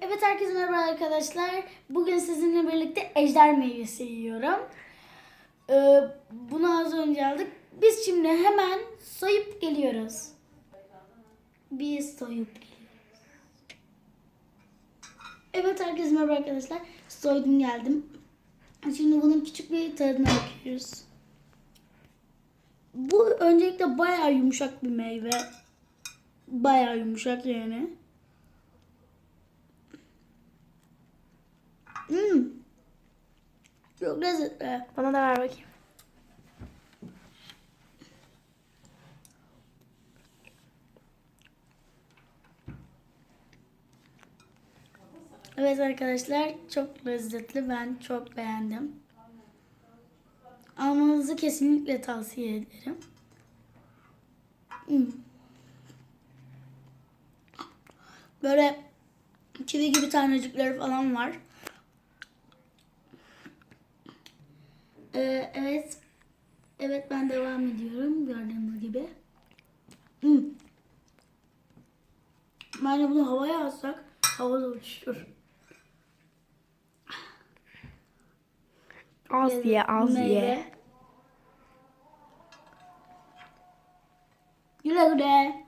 Evet herkese merhaba arkadaşlar. Bugün sizinle birlikte ejder meyvesi yiyorum. Ee, bunu az önce aldık. Biz şimdi hemen soyup geliyoruz. Biz soyup geliyoruz. Evet herkese merhaba arkadaşlar. Soydum geldim. Şimdi bunun küçük bir tadına bakıyoruz. Bu öncelikle bayağı yumuşak bir meyve. Bayağı yumuşak yani. Hmm. Çok lezzetli. Bana da ver bakayım. Evet arkadaşlar çok lezzetli. Ben çok beğendim. Almanızı kesinlikle tavsiye ederim. Hmm. Böyle kivi gibi tanecikleri falan var. Ee, evet. Evet ben devam ediyorum gördüğünüz gibi. Hmm. Bence bunu havaya atsak havada uçuşur. Az ye, az Meyve. ye. Güle güle.